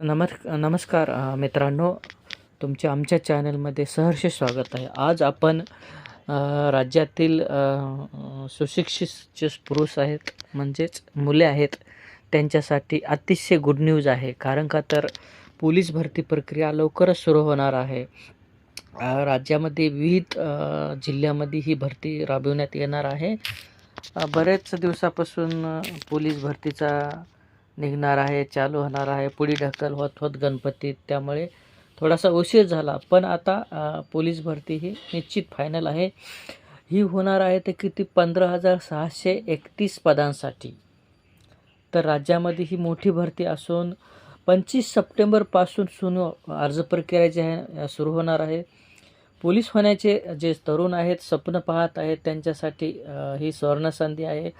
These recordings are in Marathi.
नमस् नमस्कार मित्रांनो. तुमच्या आमच्या चॅनलमध्ये सहर्ष स्वागत आहे. आज आपण राज्यातील सुशिक्षित जे पुरुष आहेत म्हणजेच मुले आहेत त्यांच्यासाठी अतिशय गुड न्यूज आहे. कारण का तर पोलीस भरती प्रक्रिया लवकरच सुरू होणार आहे. राज्यामध्ये विविध जिल्ह्यामध्ये ही भरती राबविण्यात येणार आहे. बरेच दिवसापासून पोलीस भरतीचा निघणार आहे चालू होणार आहे. पुढी ढकल होत होत गणपतीत त्यामुळे थोडासा उशीर झाला. पण आता पोलीस भरती ही निश्चित फायनल आहे. ही होणार आहे ते किती? पंधरा हजार सहाशे एकतीस पदांसाठी. तर राज्यामध्ये ही मोठी भरती असून पंचवीस सप्टेंबरपासून सुरू अर्ज प्रक्रिया जी आहे सुरू होणार आहे. पोलीस होण्याचे जे तरुण आहेत स्वप्न पाहत आहेत त्यांच्यासाठी ही सुवर्णसंधी आहे.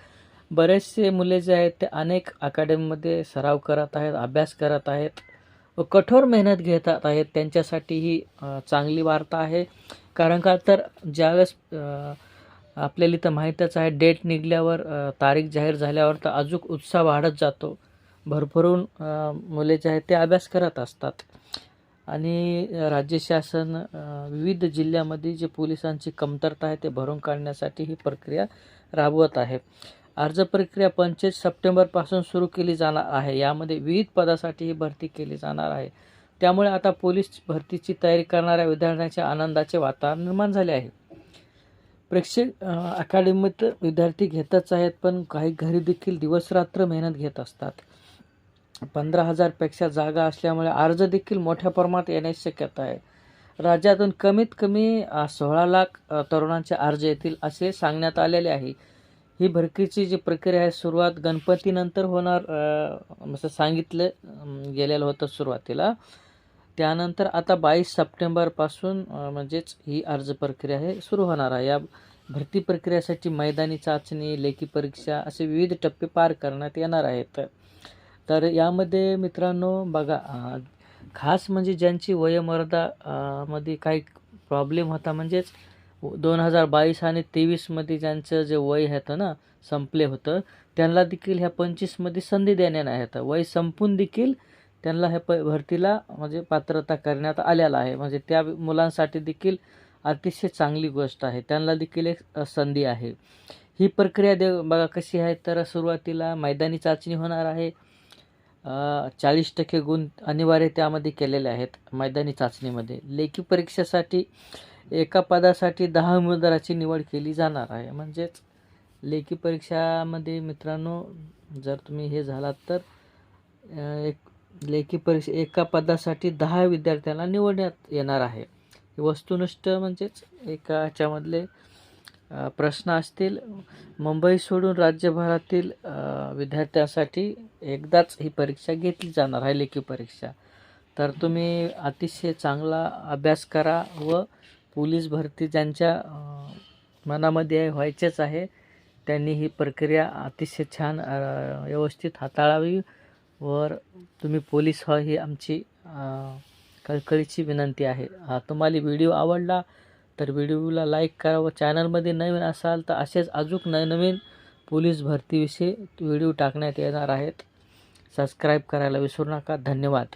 बरेचसे मुले जे आहेत ते अनेक अकॅडमीमध्ये सराव करत आहेत अभ्यास करत आहेत व कठोर मेहनत घेतात आहेत. त्यांच्यासाठी ही चांगली वार्ता आहे. कारण का तर ज्यावेळेस आपल्याला इथं माहीतच आहे डेट निघल्यावर तारीख जाहीर झाल्यावर तर अजून उत्साह वाढत जातो. भरभरून मुले जे आहेत ते अभ्यास करत असतात. आणि राज्य शासन विविध जिल्ह्यामध्ये जे पोलिसांची कमतरता आहे ते भरून काढण्यासाठी ही प्रक्रिया राबवत आहे. अर्ज प्रक्रिया पंचवीस सप्टेंबरपासून सुरू केली जाणार आहे. यामध्ये विविध पदासाठी ही भरती केली जाणार आहे. त्यामुळे आता पोलीस भरतीची तयारी करणाऱ्या विद्यार्थ्यांच्या आनंदाचे वातावरण निर्माण झाले आहे. प्रेक्षक अकॅडमीत विद्यार्थी घेतच आहेत पण काही घरी देखील दिवसरात्र मेहनत घेत असतात. पंधरा हजारपेक्षा जागा असल्यामुळे अर्ज देखील मोठ्या प्रमाणात येण्याची शक्यता आहे. राज्यातून कमीत कमी सोळा लाख तरुणांचे अर्ज येतील असे सांगण्यात आलेले आहे. ही भरतीची जी प्रक्रिया आहे सुरुवात गणपतीनंतर होणार असं सांगितलं गेलेलं होतं सुरुवातीला. त्यानंतर आता बावीस सप्टेंबरपासून म्हणजेच ही अर्ज प्रक्रिया हे सुरू होणार आहे. या भरती प्रक्रियेसाठी मैदानी चाचणी लेखी परीक्षा असे विविध टप्पे पार करण्यात येणार आहेत. तर यामध्ये मित्रांनो बघा खास म्हणजे ज्यांची वयोमर्यादा मध्ये काही प्रॉब्लेम होता म्हणजेच दोन हजार बावीस आणि तेवीसमध्ये ज्यांचं जे वय होतं ना संपले होतं त्यांना देखील ह्या पंचवीसमध्ये संधी देण्यात आहेत वय संपून देखील त्यांना ह्या प भरतीला म्हणजे पात्रता करण्यात आलेला आहे. म्हणजे त्या मुलांसाठी देखील अतिशय चांगली गोष्ट आहे. त्यांना देखील एक संधी आहे. ही प्रक्रिया दे बघा कशी आहे. तर सुरुवातीला मैदानी चाचणी होणार आहे. चाळीस टक्के गुण अनिवार्य त्यामध्ये केलेले आहेत मैदानी चाचणीमध्ये. लेखी परीक्षेसाठी एका पदासाठी दहा उमेदवाराची निवड केली जाणार आहे. म्हणजेच लेखी परीक्षामध्ये मित्रांनो जर तुम्ही हे झालात तर एक लेखी परीक्षा एका पदासाठी दहा विद्यार्थ्यांना निवडण्यात येणार आहे. वस्तुनिष्ठ म्हणजेच एका ह्याच्यामधले प्रश्न असतील. मुंबई सोडून राज्यभरातील विद्यार्थ्यांसाठी एकदाच ही परीक्षा घेतली जाणार आहे लेखी परीक्षा. तर तुम्ही अतिशय चांगला अभ्यास करा व पोलीस भरती ज्यांच्या मनामध्ये आहे व्हायचेच आहे त्यांनी ही प्रक्रिया अतिशय छान व्यवस्थित हाताळावी वर तुम्ही पोलीस व्हा ही आमची कळकळीची विनंती आहे. हा तुम्हाला व्हिडिओ आवडला तर व्हिडिओला लाईक करा व चॅनलमध्ये नवीन असाल तर असेच अजून नवनवीन पोलीस भरतीविषयी व्हिडिओ टाकण्यात येणार आहेत. सबस्क्राईब करायला विसरू नका. धन्यवाद.